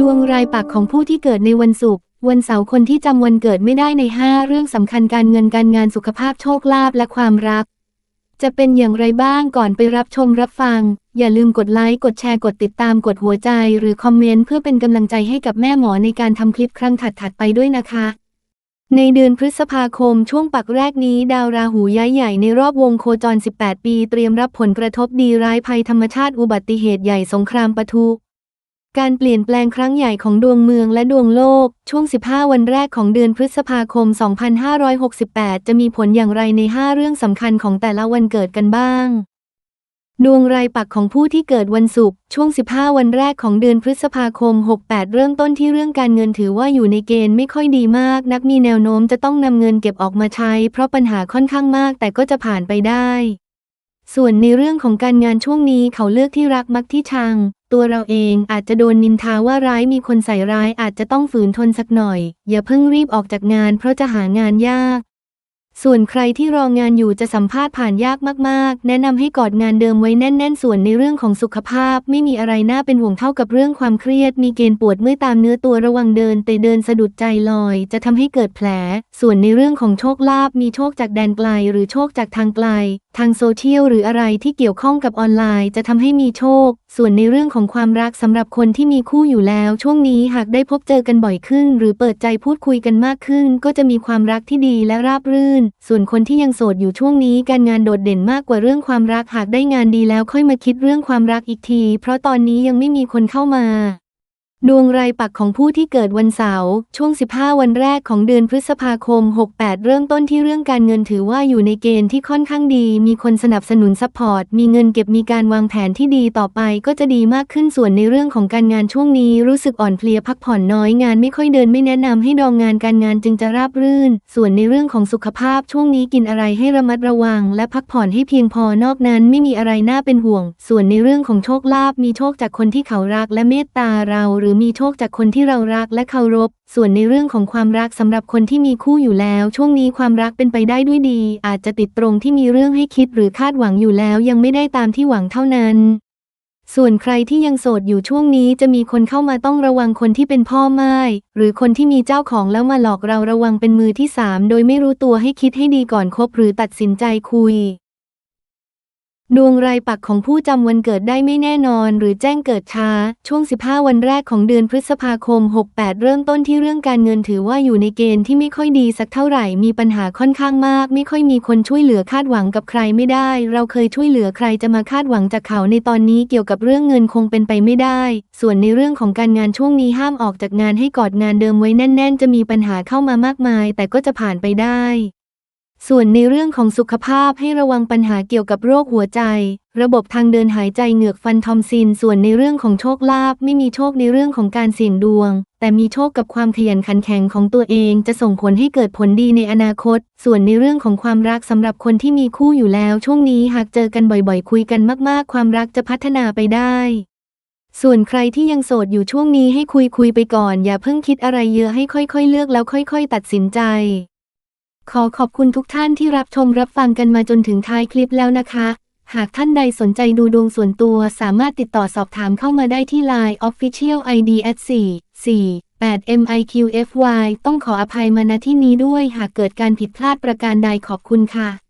ดวงรายปักของผู้ที่เกิดในวันศุกร์ วันเสาร์คนที่จำวันเกิดไม่ได้ใน 5 เรื่องสำคัญการเงินการงานสุขภาพโชคลาภและความรัก จะเป็นอย่างไรบ้างก่อนไปรับชมรับฟัง อย่าลืมกดไลค์กดแชร์กดติดตามกดหัวใจหรือคอมเมนต์เพื่อเป็นกำลังใจให้กับแม่หมอในการทำคลิปครั้งถัดๆไปด้วยนะคะ ในเดือนพฤษภาคมช่วงปักแรกนี้ ดาวราหูย้ายใหญ่ในรอบวงโคจร 18 ปี เตรียมรับผลกระทบดีร้ายภัยธรรมชาติอุบัติเหตุใหญ่สงครามปะทุ การเปลี่ยนแปลงครั้งใหญ่ของดวงเมืองและดวงโลก ช่วง 15 วันแรกของเดือนพฤษภาคม 2568 จะมีผลอย่างไรใน 5 เรื่องสำคัญของแต่ละวันเกิดกันบ้าง ดวงรายปักของผู้ที่เกิดวันศุกร์ช่วง 15 วันแรกของเดือนพฤษภาคม 68 เริ่มต้นที่เรื่องการเงินถือว่าอยู่ในเกณฑ์ไม่ค่อยดีมาก นักมีแนวโน้มจะต้องนำเงินเก็บออกมาใช้ เพราะปัญหาค่อนข้างมากแต่ก็จะผ่านไปได้ส่วนในเรื่องของการงานช่วงนี้เขาเลือกที่รักมักที่ชัง ตัวเราเองอาจจะโดนนินทาว่าร้ายมีคนใส่ร้ายอาจจะต้องฝืนทนสักหน่อย อย่าเพิ่งรีบออกจากงานเพราะจะหางานยาก ส่วนใครที่รองานอยู่จะสัมภาษณ์ผ่านยากมากๆ แนะนำให้กอดงานเดิมไว้แน่น ๆ ส่วนในเรื่องของสุขภาพ ไม่มีอะไรน่าเป็นห่วงเท่ากับเรื่องความเครียด มีเกณฑ์ปวดเมื่อยตามเนื้อตัวระวังเดิน แต่เดินสะดุดใจลอย จะทำให้เกิดแผล ส่วนในเรื่องของโชคลาภมีโชคจากแดนไกล หรือโชคจากทางไกล ทางโซเชียลหรืออะไรที่เกี่ยวข้องกับออนไลน์ จะทำให้มีโชค ส่วนในเรื่องของความรักสำหรับคนที่มีคู่อยู่แล้ว ช่วงนี้หากได้พบเจอกันบ่อยขึ้น หรือเปิดใจพูดคุยกันมากขึ้น ก็จะมีความรักที่ดีและราบรื่นส่วนคนที่ยังโสดอยู่ช่วงนี้การงานโดดเด่นมากกว่าเรื่องความรักหากได้งานดีแล้วค่อยมาคิดเรื่องความรักอีกที เพราะตอนนี้ยังไม่มีคนเข้ามา ดวงรายปักของผู้ที่เกิดวันเสาร์ช่วง 15 วันแรกของเดือนพฤษภาคม 68 เริ่มต้นที่เรื่องการเงินถือว่าอยู่ในเกณฑ์ที่ค่อนข้างดี มีคนสนับสนุนซัพพอร์ต มีเงินเก็บมีการวางแผนที่ดีต่อไปก็จะดีมากขึ้นส่วนในเรื่องของการงานช่วงนี้ รู้สึกอ่อนเพลียพักผ่อนน้อยงานไม่ค่อยเดินไม่แนะนำให้ดองงานการงานจึงจะราบรื่น ส่วนในเรื่องของสุขภาพช่วงนี้กินอะไรให้ระมัดระวัง และพักผ่อนให้เพียงพอนอกนั้นไม่มีอะไรน่าเป็นห่วง ส่วนในเรื่องของโชคลาภมีโชคจากคนที่เขารักและเมตตาเราหรือมีโชคจากคนที่เรารักและเคารพ ส่วนในเรื่องของความรักสำหรับคนที่มีคู่อยู่แล้ว ช่วงนี้ความรักเป็นไปได้ด้วยดี อาจจะติดตรงที่มีเรื่องให้คิดหรือคาดหวังอยู่แล้วยังไม่ได้ตามที่หวังเท่านั้นส่วนใครที่ยังโสดอยู่ช่วงนี้จะมีคนเข้ามาต้องระวังคนที่เป็นพ่อไม้หรือคนที่มีเจ้าของแล้วมาหลอกเราระวังเป็นมือที่สามโดยไม่รู้ตัวให้คิดให้ดีก่อนคบหรือตัดสินใจคุย ดวงรายปักของผู้จำวันเกิดได้ไม่แน่นอนหรือแจ้งเกิดช้า ช่วง 15 วันแรกของเดือนพฤษภาคม 68 เริ่มต้นที่เรื่องการเงินถือว่าอยู่ในเกณฑ์ที่ไม่ค่อยดีสักเท่าไหร่มีปัญหาค่อนข้างมาก ไม่ค่อยมีคนช่วยเหลือคาดหวังกับใครไม่ได้ เราเคยช่วยเหลือใครจะมาคาดหวังจากเขาในตอนนี้เกี่ยวกับเรื่องเงินคงเป็นไปไม่ได้ ส่วนในเรื่องของการงานช่วงนี้ห้ามออกจากงานให้กอดงานเดิมไว้แน่น ๆ จะมีปัญหาเข้ามามากมาย แต่ก็จะผ่านไปได้ ส่วนในเรื่องของสุขภาพให้ระวังปัญหาเกี่ยวกับโรคหัวใจ ระบบทางเดินหายใจเหงือกฟันทอมซิน ส่วนในเรื่องของโชคลาภไม่มีโชคในเรื่องของการเสี่ยงดวง แต่มีโชคกับความขยันขันแข็งของตัวเองจะส่งผลให้เกิดผลดีในอนาคต ส่วนในเรื่องของความรักสำหรับคนที่มีคู่อยู่แล้ว ช่วงนี้หากเจอกันบ่อยๆ คุยกันมากๆ ความรักจะพัฒนาไปได้ส่วนใครที่ยังโสดอยู่ช่วงนี้ให้คุยคุยไปก่อน อย่าเพิ่งคิดอะไรเยอะให้ค่อยๆ เลือกแล้วค่อย ๆ ตัดสินใจ ขอขอบคุณทุกท่านที่รับชมรับฟังกันมาจนถึงท้ายคลิปแล้วนะคะ หากท่านใดสนใจดูดวงส่วนตัวสามารถติดต่อสอบถามเข้ามาได้ที่ Line Official ID at 4 4 8 MIQFY ต้องขออภัยมาณที่นี้ด้วยหากเกิดการผิดพลาดประการใดขอบคุณค่ะ